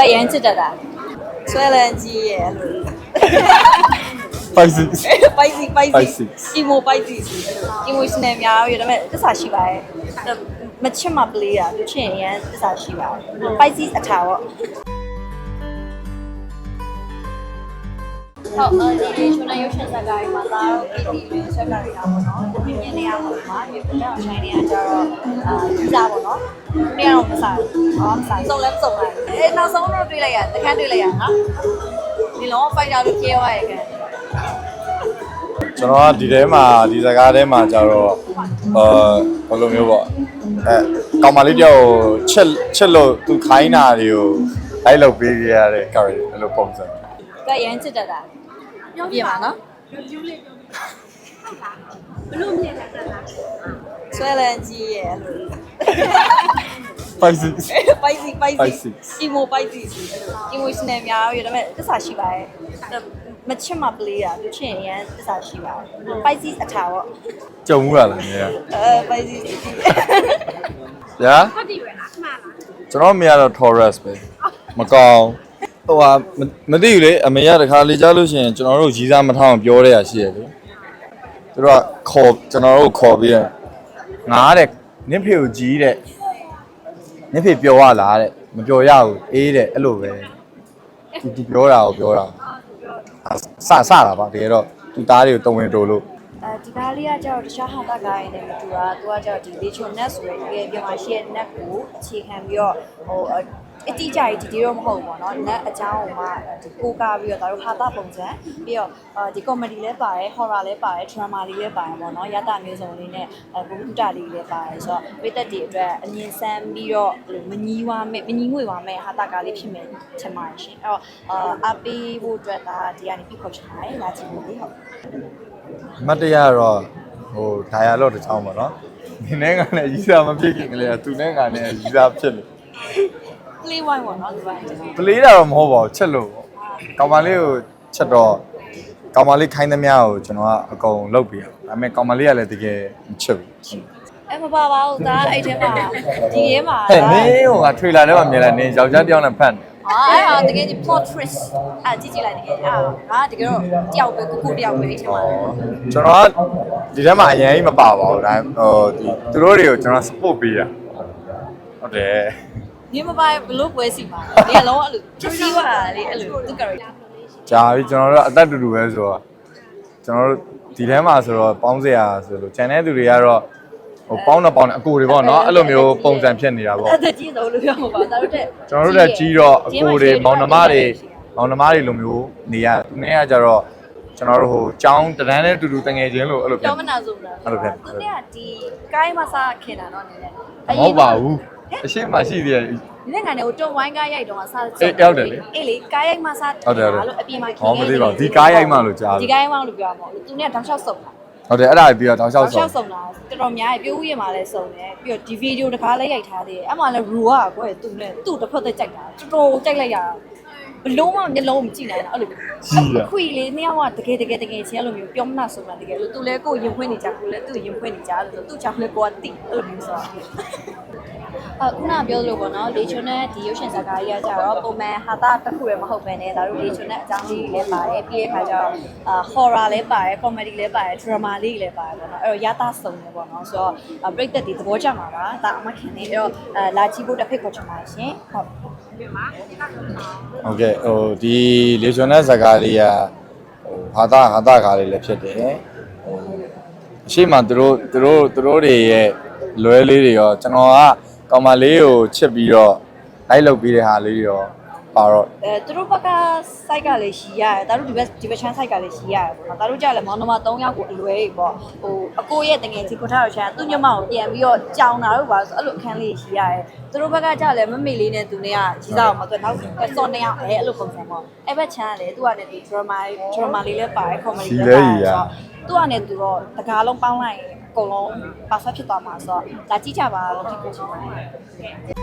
ကရမ်းချစ်တတ်တာဆွဲလန်းကြီးရဲ့အဲ့လို spicy spicy spicy Spicy. emo spicy emotional များရဒါပေမဲ့တစ္ဆာရှိပါတယ်မချစ်မပလေးတာသူချစ်ရင်ရမ်းတစ္ဆာရှိပါတယ် spicy အထာပေါ့ ဟုတ်အဲဒီရှင်နာရုပ်ရှင်ဇာတ်ကားတွေမှာဒါတော့ KT တွေဆက်ကားတွေတာပေါ့နော်။ဒီမြင်နေရမှာမှာဒီကတော့ဆိုင်နေရကြတော့အာကြီးစားပေါ့နော်။မင်းတော့မစားဘူး။ဟောမစားစုံလဲစုံလိုက်။အဲနောက်ဆုံးတော့တွေ့လိုက်ရတခန်းတွေ့လိုက်ရနော်။ဒီလုံး fight out လို့ပြေးသွားရကန်ကျွန်တော်ကဒီထဲမှာဒီစကားထဲမှာကြတော့အာဘယ်လိုမျိုးပေါ့အဲကောင်မလေးတယောက်ကိုချက်ချက်လို့သူခိုင်းတာတွေကိုလိုက်လုပ်ပေးရတဲ့ character အဲ့လိုပုံစံ။ကရမ်းချစ်တတ်တာ။ ပြောပြပါနော်။ဘလို့မြင်တတ်တာ။ဆွဲလန်းကြီးရဲ့အဲ့လို spicy spicy spicy Spicy. emo spicy emotional များရဒါပေမဲ့တစ္ဆာရှိပါတယ်မချစ်မပလေးတာသူချစ်ရင်ရမ်းတစ္ဆာရှိပါတယ် spicy အထာပေါ့ကြုံမှုရလားနေရအဲ spicy ဗျာဟုတ်တယ်ပဲလားမှန်လားကျွန်တော်အမေကတော့ Taurus ပဲမကောင်း ဟိုဟာမမသိဘူးလေအမေကတခါလေကြားလို့ရှိရင်ကျွန်တော်တို့ရီးစားမထောင်းပြောရရရှိရလေသူတို့ကခေါ်ကျွန်တော်တို့ခေါ်ပြီးရငားတဲ့နင့်ဖေကိုကြီးတဲ့နင့်ဖေပြောရလားတဲ့မပြောရဘူးအေးတဲ့အဲ့လိုပဲသူသူပြောတာကိုပြောတာအစစတာပါတကယ်တော့သူသားတွေကိုတုံဝင်တိုးလို့အဲဒီကားလေးကကျတော့တခြားဟာတာကားရင်းနဲ့မတူတာသူကကျတော့ဒီ nature net ဆိုရယ်တကယ်ပြောမှရှိရဲ့ net ကိုအခြေခံပြီးတော့ဟို အတိအကျကြီးဒီဒီတော့မဟုတ်ဘူးပေါ့နော် net အကြောင်းကိုမှဒီကိုကားပြီးတော့ဒါတို့ဟာတာပုံစံပြီးတော့ဒီ comedy လည်းပါတယ် horror လည်းပါတယ် drama လေးလည်းပါတယ်ပေါ့နော်ရတာမျိုးစုံလေးနဲ့အဲဘုဒ္ဓလေးလည်းပါတယ်ဆိုတော့ဝိသက်တွေအတွက်အမြင်ဆန်းပြီးတော့မညီဝါမဲ့မညီငွေဝါမဲ့ဟာတာကားလေးဖြစ်မယ်ထင်ပါတယ်ရှင်အဲ့တော့အပေးဖို့အတွက်ဒါဒီကနေပြီးခေါ်ချင်ပါတယ်လာကြည့်လို့လေဟုတ်အမတ်တရားကတော့ဟိုဒါရတော့တစ်ချောင်းပါနော်ဒီနေ့ကလည်းရီးစားမဖြစ်ခင်ကလေးကသူနဲ့ကလည်းရီးစားဖြစ်လို့ play wine ပေါ့နော်ဒီပိုင်းကျွန်တော်ပလေးတာတော့မဟုတ်ပါဘူးချက်လို့ပေါ့ကောင်မလေးကိုချက်တော့ကောင်မလေးခိုင်းသမျှကိုကျွန်တော်ကအကုန်လုပ်ပြရဒါပေမဲ့ကောင်မလေးကလည်းတကယ်မချက်ဘူးအဲမပါပါဘူးဒါအဲ့ထဲမှာဒီထဲမှာဟဲ့နင်းဟိုကထွေလာထဲမှာမြင်လာနင်းယောက်ျားတစ်ယောက်နဲ့ဖတ်နေအာအဲ့ဟာတကယ်ကြီး plot twist အာကြည့်ကြည့်လိုက်တကယ်အာငါတကယ်တော့တယောက်ပဲကိုကိုတယောက်ပဲအဲ့ထဲမှာကျွန်တော်ကဒီထဲမှာအရင်ကြီးမပါပါဘူးဒါဟိုဒီသူတို့တွေကိုကျွန်တော် support ပေးတာဟုတ်တယ် ဒီမပါဘလို့ပွဲစီမှာဒီကလုံးအဲ့လိုချစ်စီးသွားတာလေအဲ့လိုသူကရကြာပြီကျွန်တော်တို့အသက်တူတူပဲဆိုတော့ကျွန်တော်တို့ဒီထဲမှာဆိုတော့ပေါင်းစရာဆိုလို့ခြံတဲ့သူတွေကတော့ဟိုပေါင်းတော့ပေါင်းတယ်အကိုတွေပေါ့နော်အဲ့လိုမျိုးပုံစံဖြစ်နေတာပေါ့အဲ့ဒါကြည့်တော့လို့ပြောမှာပါဒါတို့တဲ့ကျွန်တော်တို့လည်းကြီးတော့အကိုတွေမောင်နှမတွေမောင်နှမတွေလိုမျိုးနေရသူနဲ့ကကြတော့ကျွန်တော်တို့ဟိုចောင်းတန်းနဲ့တူတူတငယ်ချင်းလို့အဲ့လိုဖြစ်ကျောင်းမနာစုံလားအဲ့လိုဖြစ်သူကဒီကိုင်းမစားခင်တာတော့နေတယ်မဟုတ်ပါဘူး အရှိမရှိသေးတယ် ဒီနေ့ကနေဟိုတုံဝိုင်းကားရိုက်တော့မှစားအေးရောက်တယ်လေအေးလေကားရိုက်မှစားဟုတ်တယ်ဟုတ်တယ်လို့အပြင်မှာခင်ဟောမသိပါဘူးဒီကားရိုက်မှလို့ကြားတယ် ဒီကားရိုက်မှလို့ပြောမှာသူနဲ့တောင်လျှောက်စုံတာဟုတ်တယ်အဲ့ဒါပြီးတော့တောင်းလျှောက်တောင်လျှောဆုံးက်စုံတာတော်တော်များတယ်ပြိုးဦးရမှာလည်းစုံတယ်ပြီးတော့ဒီဗီဒီယိုတစ်ခါလည်းရိုက်ထားသေးတယ်အဲ့မှာလည်းရူကကွယ်သူ့နဲ့သူ့တစ်ဖက်သက်ကြိုက်တာတော်တော်ကြိုက်လိုက်ရတာဘလုံးမမျက်လုံးမကြည့်နိုင်တာအဲ့လိုကြီးရခွေလေးနှစ်ယောက်ကတကယ်တကယ်တကယ်ချင်းအဲ့လိုမျိုးပြောမနာဆုံးတာတကယ်လို့သူလည်းကိုယ်ရင်ဖွင့်နေကြကိုလည်းသူ့ရင်ဖွင့်နေကြလို့ဆိုသူ့ချောင်းလည်းကိုကတိအဲ့လိုမျိုးဆိုတော့ အခုနပြောလို့ပေါ့နော်လေချွန်းနဲ့ဒီရုပ်ရှင်ဇာတ်ကားကြီးကကြတော့ပုံမှန်ဟာတာတစ်ခုလည်းမဟုတ်ပဲねဒါတို့လေချွန်းနဲ့အကြောင်းလေးတွေလည်းပါတယ်ပြီးတဲ့အခါကျတော့အာ horror လည်းပါတယ် comedy လည်းပါတယ် drama လေးတွေလည်းပါတယ်ပေါ့နော်အဲ့တော့ရတာစုံတယ်ပေါ့နော်ဆိုတော့အာပြိသက်ဒီသဘောကျမှာပါဒါအမခင်နေအဲ့တော့အာလာကြည့်ဖို့တစ်ဖိတ်ခေါ်ချင်ပါတယ်ရှင်ဟုတ်ဟုတ်ကဲ့ဟိုဒီလေချွန်တဲ့ဇာကားလေးကဟိုဟာတာဟာတာကားလေးလည်းဖြစ်တယ်ဟိုအရှိမသူတို့သူတို့သူတို့တွေရဲ့လွဲလေးတွေရောကျွန်တော်က ကောင်မလေးကိုချစ်ပြီးတော့လိုက်လုပ်ပြီးတဲ့ဟာလေးတွေရောပါတော့အဲသူတို့ဘက်က site ကလည်းရှိရတယ်ဒါတို့ဒီဘက်ဒီဘက်ချမ်း site ကလည်းရှိရတယ်ပေါ့နော်ဒါတို့ကြလည်းမောင်နှမ3ယောက်ကိုအလွဲကြီးပေါ့ဟိုအကိုရဲ့တငယ်ချင်းကိုထားတော့ချမ်းသူ့ညမကိုပြန်ပြီးတော့ကြောင်တာတို့ပါဆိုအဲ့လိုအခန်းလေးရှိရတယ်သူတို့ဘက်ကကြလည်းမမေလေးနဲ့သူနဲ့ကကြီးစားအောင်မဆိုနောက်စော်နေအောင်အဲအဲ့လိုပုံစံပေါ့အဲ့ဘက်ချမ်းကလည်းသူကလည်းဒီ drama drama လေးလည်းပါတယ် comedy လေးပါတယ်ဆိုတော့သူကလည်းသူတော့တကားလုံးပေါင်းလိုက်ရင် အကုန်လုံးပါဖက်ဖြစ်သွားမှာဆိုတော့ဒါကြည့်ကြပါလို့ဖြစ်ဖြစ်ချင်ပါတယ်